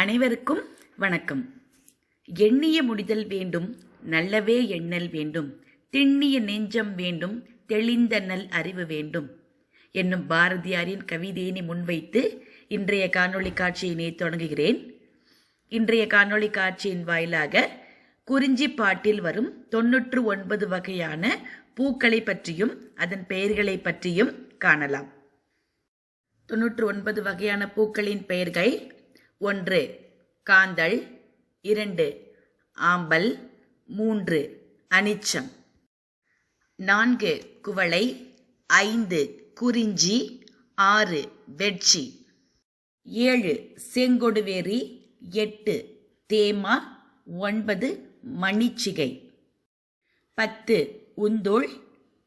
அனைவருக்கும் வணக்கம். எண்ணிய முடிதல் வேண்டும் நல்லவே எண்ணல் வேண்டும் திண்ணிய நெஞ்சம் வேண்டும் தெளிந்த நல் அறிவு வேண்டும் என்னும் பாரதியாரின் கவிதையினை முன்வைத்து இன்றைய காணொளி காட்சியினை தொடங்குகிறேன். இன்றைய காணொளி காட்சியின் வாயிலாக குறிஞ்சி பாட்டில் வரும் தொன்னூற்று ஒன்பது வகையான பூக்களை பற்றியும் அதன் பெயர்களை பற்றியும் காணலாம். தொன்னூற்று ஒன்பது வகையான பூக்களின் பெயர்கள் ஒன்று. காந்தள். இரண்டு. ஆம்பல். மூன்று. அனிச்சம். நான்கு. குவளை. ஐந்து. குறிஞ்சி. ஆறு. வெட்சி. ஏழு. செங்கொடுவேரி. எட்டு. தேமா. ஒன்பது. மணிச்சிகை. பத்து. உந்துள்.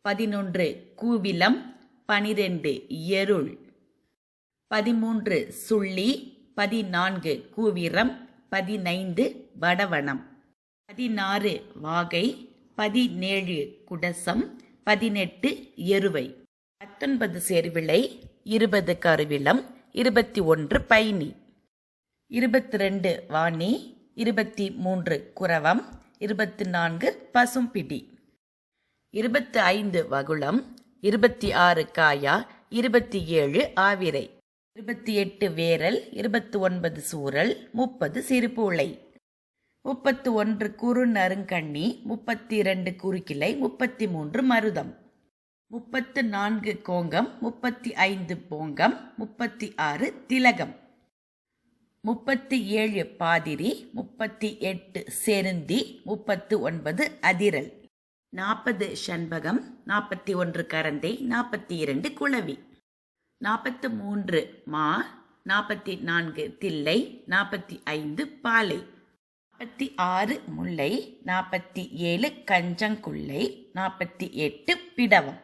பதினொன்று. கூவிலம். பனிரெண்டு. எருள். பதிமூன்று. சுள்ளி. பதினான்கு கூவிரம் பதினைந்து வடவனம். பதினாறு வாகை பதினேழு குடசம் பதினெட்டு எருவை. பத்தொன்பது செருவிளை இருபது கருவிலம் இருபத்தி ஒன்று பைனி இருபத்தி ரெண்டு வாணி இருபத்தி மூன்று குரவம் இருபத்தி நான்கு பசும்பிடி. இருபத்தி ஐந்து வகுளம் இருபத்தி ஆறு காயா இருபத்தி ஏழு ஆவிரை. இருபத்தி எட்டு வேரல் இருபத்தி ஒன்பது சூரல் முப்பது சிறுபூளை. முப்பத்து ஒன்று குறு நறுங்கண்ணி முப்பத்தி இரண்டு குறுக்கிளை முப்பத்தி மூன்று மருதம். முப்பத்து நான்கு கோங்கம் முப்பத்தி ஐந்து போங்கம் முப்பத்தி ஆறு திலகம். முப்பத்தி ஏழு பாதிரி முப்பத்தி எட்டு செருந்தி முப்பத்து ஒன்பது அதிரல். நாற்பது ஷண்பகம் நாற்பத்தி ஒன்று கரந்தை நாற்பத்தி இரண்டு குளவி. நாற்பத்து மூன்று மா நாற்பத்தி நான்கு தில்லை நாற்பத்தி ஐந்து பாலை. நாற்பத்தி ஆறு முல்லை நாற்பத்தி ஏழு கஞ்சங்குள்ளை நாற்பத்தி எட்டு பிடவம்.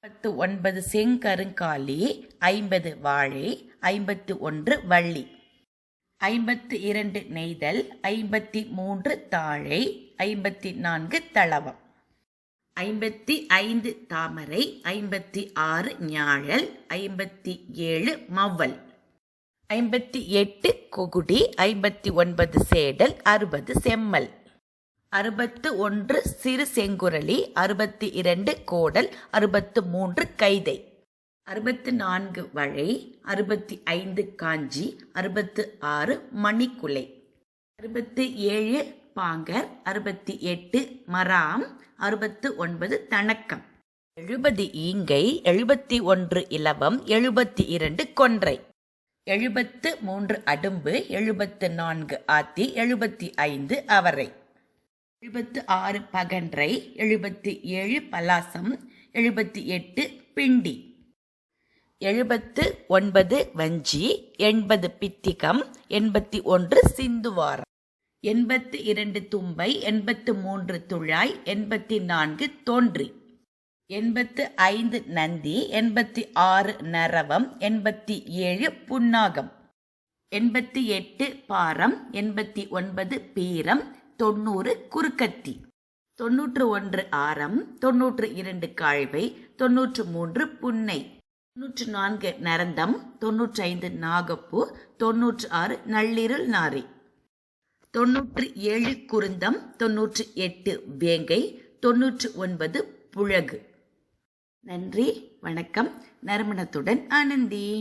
பத்து ஒன்பது செங்கருங்காலி ஐம்பது வாழை ஐம்பத்து ஒன்று வள்ளி. ஐம்பத்து இரண்டு நெய்தல் ஐம்பத்தி மூன்று தாழை ஐம்பத்தி நான்கு தளவம். ஐம்பத்தி ஐந்து தாமரை ஐம்பத்தி ஆறு ஞாழல் ஐம்பத்தி ஏழு மவ்வல். ஐம்பத்தி எட்டு கொகுடி ஐம்பத்தி ஒன்பது சேடல் அறுபது செம்மல். அறுபத்து ஒன்று சிறு செங்குரளி அறுபத்தி இரண்டு கோடல் அறுபத்து மூன்று கைதை. அறுபத்து நான்கு வழை அறுபத்தி ஐந்து காஞ்சி அறுபத்து ஆறு மணிக்குலை. அறுபத்து ஏழு பாங்கர் அறுபத்தி எட்டு மராம் அறுபத்து ஒன்பது தணக்கம். எழுபது ஈங்கை எழுபத்தி ஒன்று இலவம் எழுபத்தி இரண்டு கொன்றை. எழுபத்து மூன்று அடும்பு எழுபத்து நான்கு ஆத்தி எழுபத்தி ஐந்து அவரை. எழுபத்து ஆறு பகன்றை எழுபத்தி ஏழு பலாசம் எழுபத்தி எட்டு பிண்டி. எழுபத்து ஒன்பது வஞ்சி எண்பது பித்திகம் எண்பத்தி ஒன்று சிந்துவாரம். எண்பத்து இரண்டு தும்பை எண்பத்து மூன்று துழாய் எண்பத்தி நான்கு தோன்றி. எண்பத்து ஐந்து நந்தி எண்பத்தி ஆறு நரவம் எண்பத்தி ஏழு புன்னாகம். எண்பத்தி எட்டு பாரம் எண்பத்தி ஒன்பது பீரம் தொண்ணூறு குறுக்கத்தி. தொன்னூற்று ஒன்று ஆரம் தொன்னூற்று இரண்டு காழ்வை தொன்னூற்று மூன்று புன்னை. தொன்னூற்று நான்கு நரந்தம் தொன்னூற்றி ஐந்து நாகப்பூ தொன்னூற்று ஆறு நள்ளிருள் நாரி. தொன்னூற்று ஏழு குருந்தம் தொன்னூற்று எட்டு வேங்கை தொன்னூற்று ஒன்பது புழகு. நன்றி வணக்கம். நறுமணத்துடன் ஆனந்தி.